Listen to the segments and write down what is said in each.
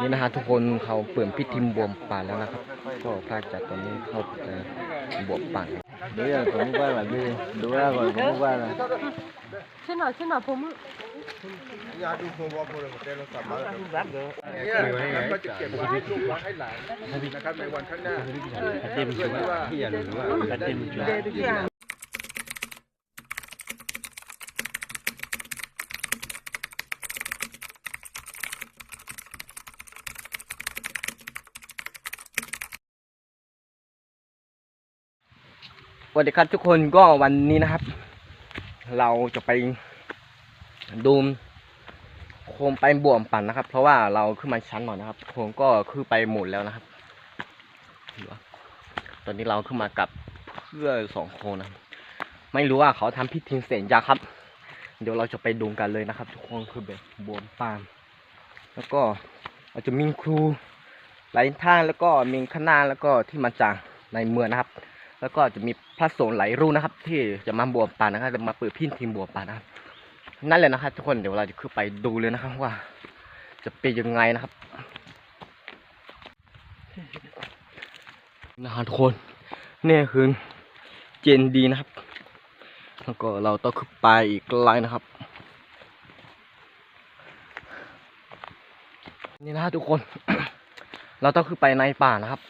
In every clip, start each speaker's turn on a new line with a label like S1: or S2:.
S1: นี่นะฮะทุกคนเขาเปิดพิธีบวมป่าแล้วนะครับ ก็พระอาจารย์ตอนนี้เขาจะบวมป่า
S2: Đấy là cũng qua là đi, đúng ra rồi cũng qua là.
S3: Trên nào, trên nào phụ nữ?
S4: ยาดูโฮมวอลโพลของเต้นเราสามารถเนี่ยนะครับก็จะเก็บไว้ให้ลูกไว้ให้หลานนะครับในวันข้างหน้าเพื่อที่ว่าจะได้มีแรง
S1: ส วัสดีครับทุกคนก็วันนี้นะครับ เราจะไปดูมโคมไปบวมปั่นนะครับ เพราะว่าเราขึ้นมาชั้นหน่อยนะครับโคมก็คือไปหมดแล้วนะครับตอนนี้เราขึ้นมากับเพื่อสองโคนนะไม่รู้ว่าเขาทำพิธีเสร็จยังครับ เดี๋ยวเราจะไปดูกันเลยนะครับ ทุกคนคือแบบบวมปานแล้วก็เราจะมีครูหลายท่านแล้วก็มีคณะแล้วก็ที่มาจากในเมืองนะครับ แล้วก็จะมีพระสงฆ์หลายรูปนะครับ ที่จะมาบวชป่านะครับจะมาเปิดพิธีมบวชป่านะครับ นั่นแหละนะครับ ทุกคนเดี๋ยวเราจะขึ้นไปดูเลยนะครับว่า จะเป็นยังไงนะครับนะครับทุกคนนี่คือเจนดีนะครับ แล้วก็เราต้องขึ้นไปอีกไลนะครับ นี่นะครับทุกคน เราต้องขึ้นไปในป่านะครับ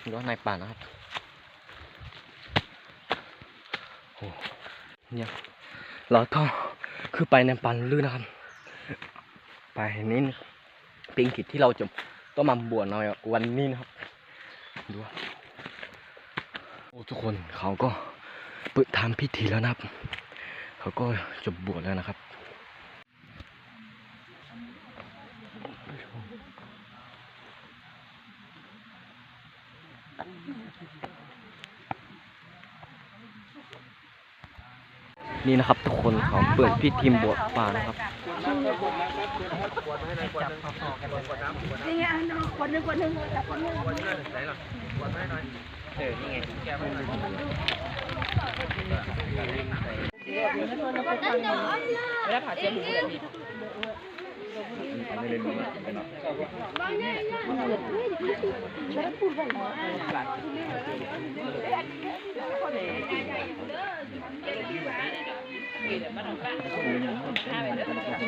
S1: หรือว่าในป่านะครับ โอ้ เนี่ยเราต้องคือไปในปันลื่นนะครับ ไปนี่เป็นกิจที่เราจะต้องมาบวชในวันนี้นะครับดูโอ้ทุกคนเขาก็เปิดทำพิธีแล้วนะครับ เขาก็จะบวชแล้วนะครับ นี่นะครับทุกคนเขาเปิดพิธีบวชป่านะครับ
S3: นี่ไงคนนึงคนนึงจับคนหนึ่ง
S1: ตอนนี้เงียบไปแล้วนี่นะฮะทุกคนเขาเปิดพิธีบวมป่าแล้วนะครับก็พระอาจารย์ตอนนี้เขาจะบวมป่าครั บ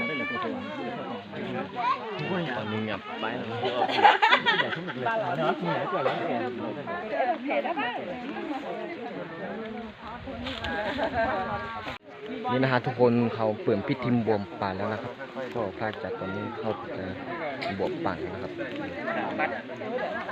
S2: Đấy là cũng qua là đi, đúng ra rồi cũng qua
S3: ổn nào, trên nào phụ nữ?
S4: ยาดูโฮมวอลโพลของเต้นเราสามารถโอเลโพเลก็จะได้ลูกปาเกปากบ้าปาที่นักปาตัวโจเราเริ่มก็โจเราเริ่มโจเดบ้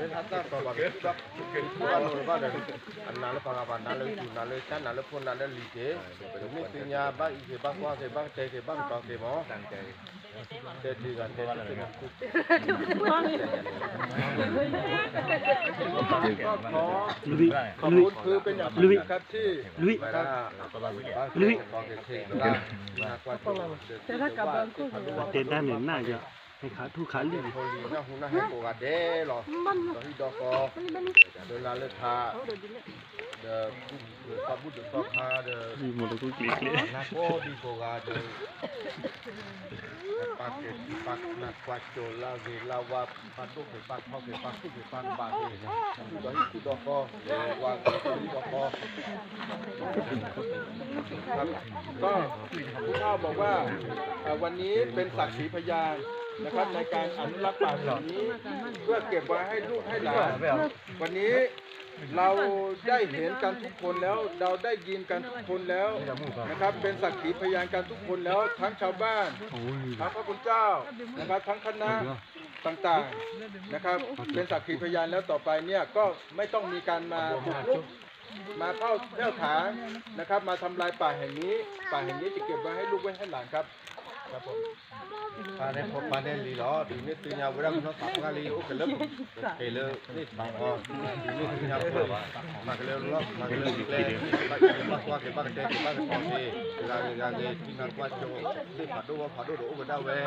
S4: ดฮัตตาต่อบ้าเดบ้าคือว่าเราบ้าเดอันนั้นเราฟังกันนั้นเราอยู่นั้นเราชั้นนั้นเราพูดนั้นเราลีเกมีปัญญาบ้าอีเกบ้าว่าเกบ้า เจเกบ้าต่อเกมอเดดีกันเดดีกันคุก็ขอขอบคุณคือเป็นอย่างยิ่งนะครับที่ลุยครับลุย
S5: เต้นได้เหมือนน่าจะให้ขาทุกขาเรื่อง
S4: โฮลีนะฮูนะให้โกกาเดหรอตอนที่ดอกอเดินลาเลทาเดอปาบุดตอคาเดอ
S5: มีหมดเลยทุกทีเลย
S4: นาโกดีโกกาเดปาเกติปักนักวัดโจลาเลาวา ปาตุเกปักพ่อเกปักตุเกปักบาเกตอนที่ดอกอวาเกดอกอครับก็ผู้เฒ่าบอกว่าเอ่อวันนี้เป็นสักขีพยาน นะครับในการอนุรักษ์ป่าแห่งนี้ เพื่อเก็บไว้ให้ลูกให้หลานวันนี้เราได้เห็นกันทุกคนแล้ว เราได้ยินกันทุกคนแล้วนะครับ เป็นสักขีพยานกันทุกคนแล้ว ทั้งชาวบ้านทั้งพระคุณเจ้านะครับทั้งคณะต่างๆนะครับ เป็นสักขีพยานแล้วต่อไปเนี่ยก็ไม่ต้องมีการมาบุกรุกมาเข้าเที่ยวถางนะครับ มาทำลายป่าแห่งนี้ ป่าแห่งนี้จะเก็บไว้ให้ลูกไว้ให้หลานครับครับผม
S6: Pane po pane li lo, ini tu nya berang no tak kali u kelep. Kele ni tak ko. Ini tu nya ko. Mak le lo, mak le di kle. Pak pak kwa ke pak te pak ko se. Ga ga ga ti na kwa cho. Di pa do pa do do u da we.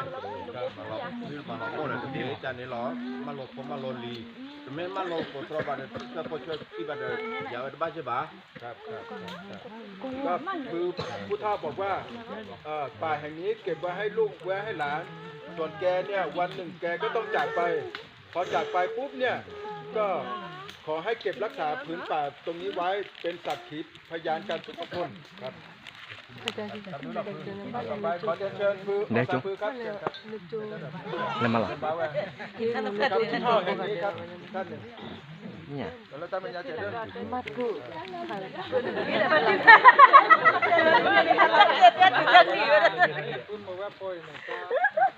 S6: Ma lo ni ma lo ko le ti cha ni lo. Ma lo ko ma lo li. Me ma lo ko tro ba de ta ko cho ti ba de ya ba je ba.
S4: ครับครับครับก็คือผู้เฒ่าบอกว่าเอ่อป่าแห่งนี้เก็บไว้ให้ลูกไว้ให้หลานส่วนแกเนี่ยวันหนึ่งแกก็ต้องจากไป พอจากไปปุ๊บเนี่ยก็ขอให้เก็บรักษาพื้นป่าตรงนี้ไว้เป็นสักขีพยานกันทุกคนครับต่อไปขอเรียนเชิญคือ
S1: ได้จุ๊
S4: สาพือครับเชิญครับ
S1: แล้วมาหรอ
S4: บ้าแหวนครับผู้เฒ่าแห่งนี้ครับท่านหนึ่ง
S1: เนี่ย
S4: แล้ว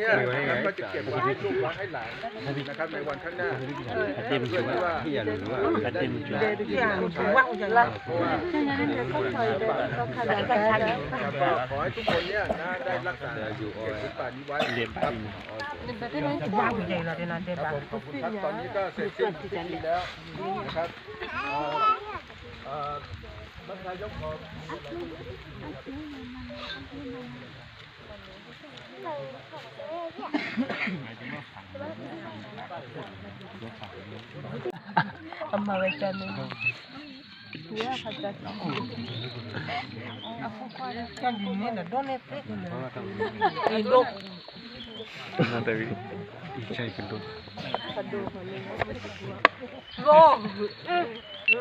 S4: เจริญเนี่ยนะครับก็จะเก็บไว้ให้ลูกไว้ให้หลานนะครับในวันข้างหน้าเพื่อที่ว่า
S6: Iya lu.
S5: กระเด็นจุด
S4: เพราะว่าครับก็ขอให้ทุกคนเนี่ยนะได้รักษาเก็บพื้นป่านี้ไว้
S5: เรียน
S4: ครับ
S5: จริง
S4: ครับผมขอบคุณครับตอนนี้ก็เสร็จสิ้นพิธีแล้วนะครับเอ่อ เอ่อท่านนายกข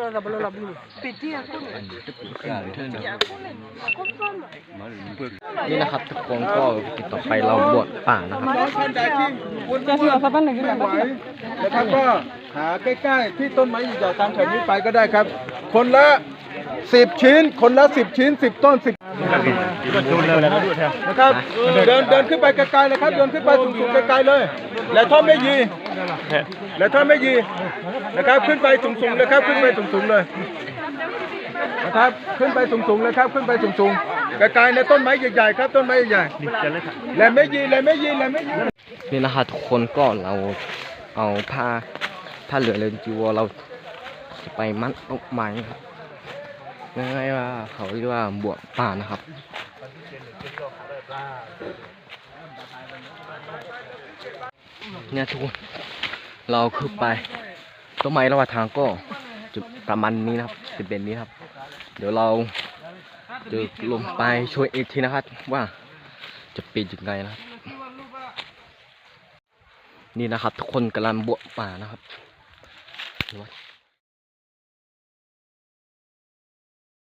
S4: อ
S1: ใช่เป็นต้นนี่นะครับทุกคนก็ต่อไปเราบวชป่านะครับ
S4: น้องท่านใดที่วุ่นวุ่นไม่ไหวนก็หาใกล้ๆที่ต้นไม้ใหญ่ๆตามแถวนี้ไปก็ได้ครับ คนละสิบชิ้น คนละสิบชิ้นสิบต้นสิบ
S5: ต้น
S4: นะครับเดินเดินขึ้นไปไกลๆเลยครับเดินขึ้นไปสูงๆไกลๆเลย และท่อไม่ยี และท่อไม่ยีนะครับขึ้นไปสูงๆเลยครับขึ้นไปสูงๆเลยนะครับขึ้นไปสูงๆเลยครับขึ้นไปสูงๆไกลๆในต้นไม้ใหญ่ๆครับต้นไม้ใหญ่
S5: ดิจะเลยค่ะ
S4: ๆและไม่ยีและไม่ยีและไม่ยี
S1: นี่นะครับทุกคนก็เราเอาผ้าผ้าเหลือเลนจีวรเราไปมัดเอาไม้ครับง่ายๆว่าเขาเรียกว่าบวชป่านะครับ เนี่ยทุกคนเราคือไปต้นไม้ระหว่างทางก็จะประมาณนี้นะครับสิบเป็นนี้ครับ เดี๋ยวเราจะลงไปช่วยอีกทีนะครับว่าจะปีนยังไงนะครับ นี่นะครับ ทุกคนกำลังบวกป่านะครับ